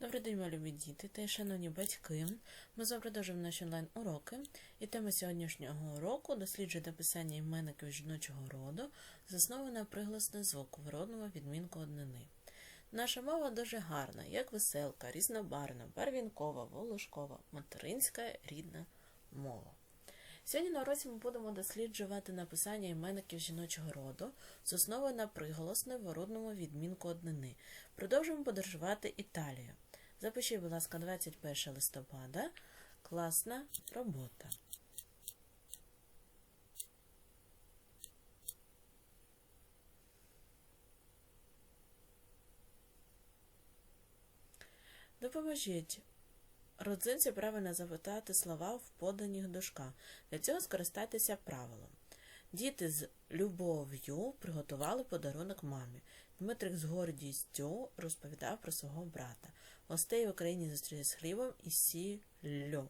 Добрий день, мої любі діти та шановні батьки. Ми знову продовжуємо наші онлайн-уроки. І тема сьогоднішнього уроку досліджує написання іменників жіночого роду, заснована приголосний звук в родному відмінку однини. Наша мова дуже гарна, як веселка, різнобарна, барвінкова, волошкова, материнська рідна мова. Сьогодні на уроці ми будемо досліджувати написання іменників жіночого роду з основою на приголосне в родному відмінку однини. Продовжуємо подорожувати Італію. Запишіть, будь ласка, 21 листопада. Класна робота. Допоможіть родзинці правильно запитати слова в поданих дужках. Для цього скористайтеся правилом. Діти з любов'ю приготували подарунок мамі. Дмитрик з гордістю розповідав про свого брата. Гостей в Україні зустріли з хлібом і сіллю.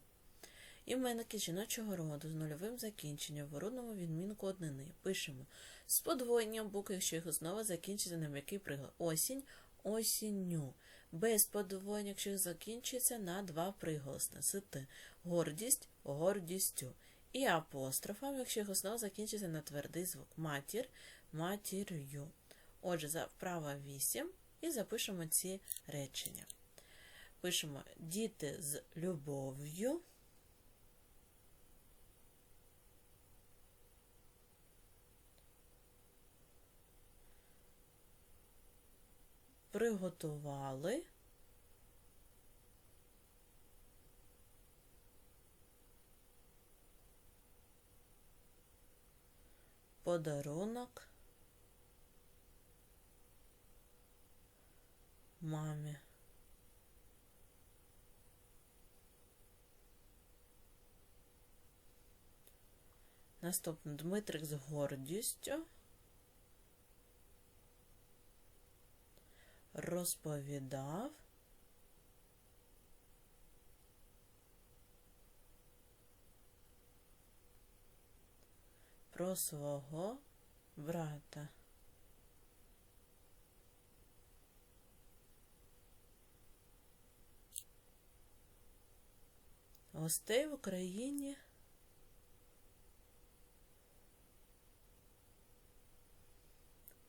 Іменники жіночого роду з нульовим закінченням в родному відмінку однини. Пишемо з подвоєнням букв, якщо їх основа закінчиться на м'який приголос. Осінь осінню. Без подвоєння, якщо їх закінчується на два приголосни. Сити. Гордість гордістю. І апострофом, якщо їх основа закінчиться на твердий звук. Матір матір'ю. Отже, вправа 8 і запишемо ці речення. Пишемо діти з любов'ю. Приготували подарунок мамі. Наступно Дмитрик з гордістю. Розповідав. Про свого брата. Гостей в Україні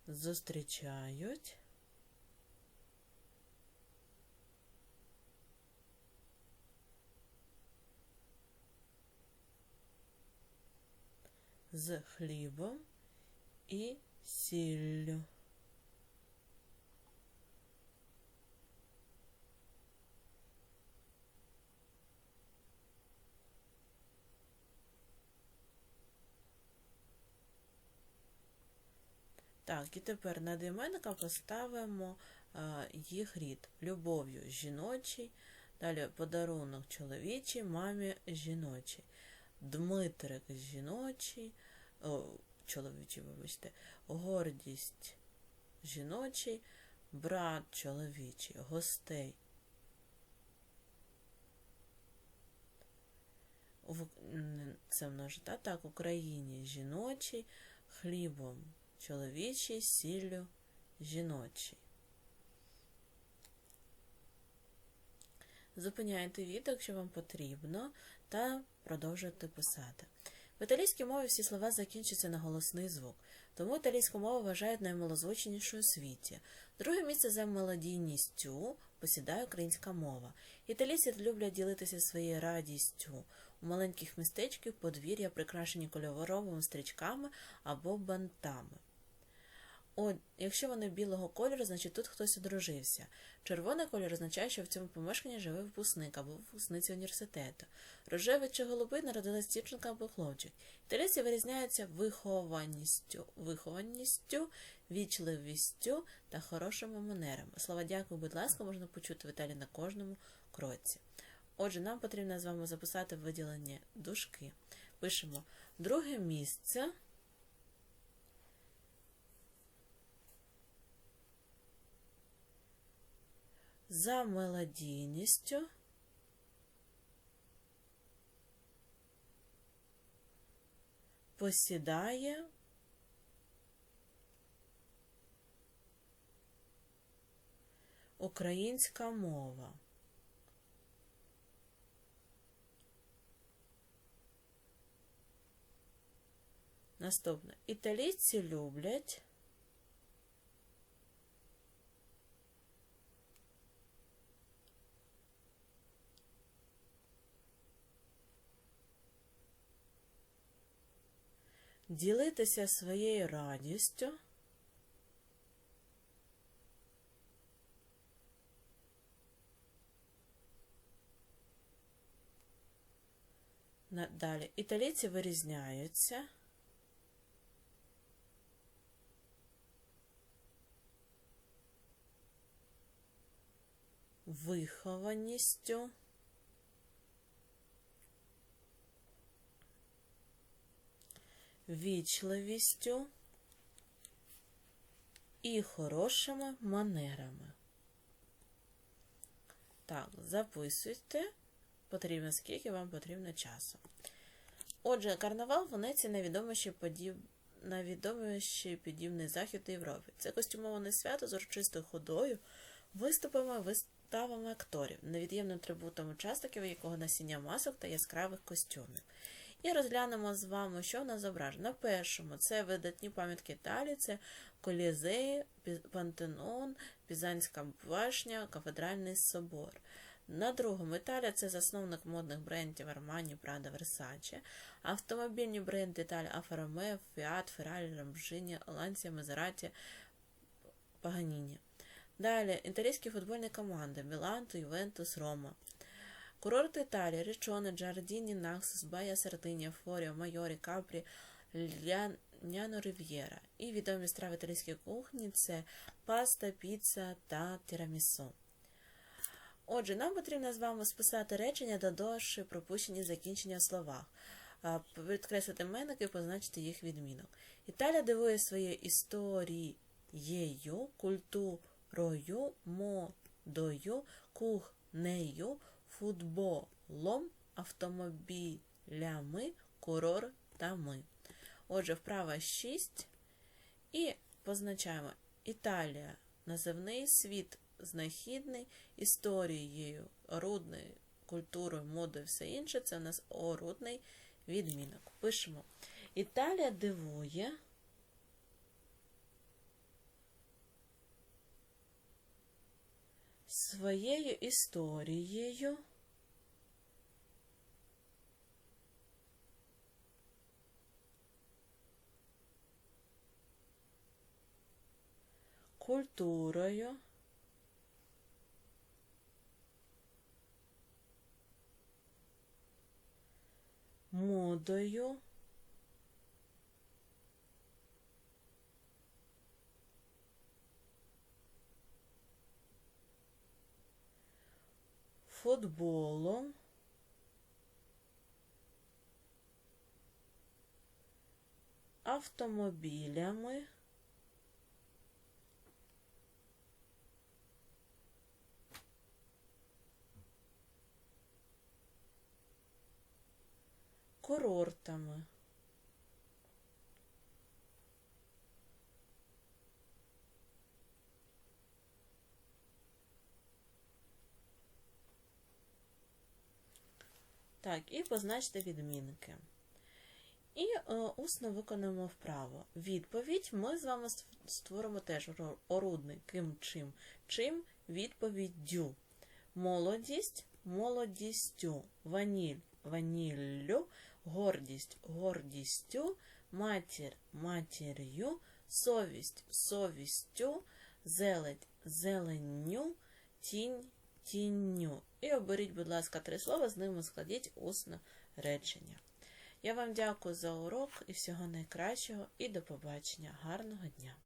зустрічають з хлібом і сіллю. Так, і тепер над іменником поставимо а, їх рід. Любов'ю жіночий, далі подарунок чоловічий, мамі жіночий. Дмитрик жіночий, о, чоловічий, вибачте, гордість жіночий, брат чоловічий, гостей. Це множита, так, Україні жіночий, хлібом чоловічий, сіллю жіночий. Зупиняйте відео, якщо вам потрібно, та продовжуйте писати. В італійській мові всі слова закінчуються на голосний звук, тому італійську мову вважають наймалозвучнішою у світі. Друге місце за мелодійністю посідає українська мова. Італійці люблять ділитися своєю радістю. У маленьких містечках подвір'я прикрашені кольоровими стрічками або бантами. О, якщо вони білого кольору, значить тут хтось одружився. Червоний кольор означає, що в цьому помешканні живе випускник або випускниця університету. Рожевий чи голубий народилась дівчинка або хлопчик. Італійці вирізняються вихованістю, вихованістю, вічливістю та хорошими манерами. Слова дякую, будь ласка, можна почути в Італії на кожному кроці. Отже, нам потрібно з вами записати виділення дужки. Пишемо друге місце. за мелодійністю. Посідає українська мова. Наступне. Італійці люблять Ділитися своєю радістю. Далі. Італійці вирізняються. Вихованістю. Вічливістю і хорошими манерами. Так, записуйте потрібно, скільки вам потрібно часу. Отже, карнавал в Венеції найвідоміший подіб... найвідоміший подібний захід у Європі. Це костюмоване свято з урочистою ходою, виступами, виставами акторів, невід'ємним атрибутом учасників, якого насіння масок та яскравих костюмів. І розглянемо з вами, що в нас зображено. На першому це видатні пам'ятки Італії, це Колізеї, Пантенон, Пізанська башня, Кафедральний собор. На другому Італія це засновник модних брендів Armani, Prada, Versace, автомобільні бренди Італії Alfa Romeo, Fiat, Ferrari, Lamborghini, Maserati, Paganini. Далі італійські футбольні команди Мілан, Ювентус, Рома. Курорти Італії Річоне, Джардіні, Наксус, Бая, Сардинія, Форіо, Майорі, Капрі, Ляняно Рив'єра. І відомі страви італійської кухні це паста, піца та тірамісу. Отже, нам потрібно з вами списати речення, додавши пропущені закінчення в словах, підкреслити менники і позначити їх відмінок. Італія дивує своєю історією, культурою, модою, кухнею, футболом, автомобілями, курортами. Отже, вправа 6. І позначаємо Італія, називний світ знахідний, історією, орудною, культурою, модою, все інше. Це у нас орудний відмінок. Пишемо. Італія дивує. Своєю історією. Культурою. модою, футболом, автомобілями, курортами. Так, і позначте відмінки. І е, усно виконаємо вправо. Відповідь ми з вами створимо теж орудний ким чим. Чим відповіддю. Молодість молодістю. Ваніль ваніллю. Гордість гордістю. Матір матір'ю. Совість совістю. Зелень зеленню. Тінь тінню. І оберіть, будь ласка, три слова, з ними складіть усне речення. Я вам дякую за урок і всього найкращого, і до побачення. Гарного дня!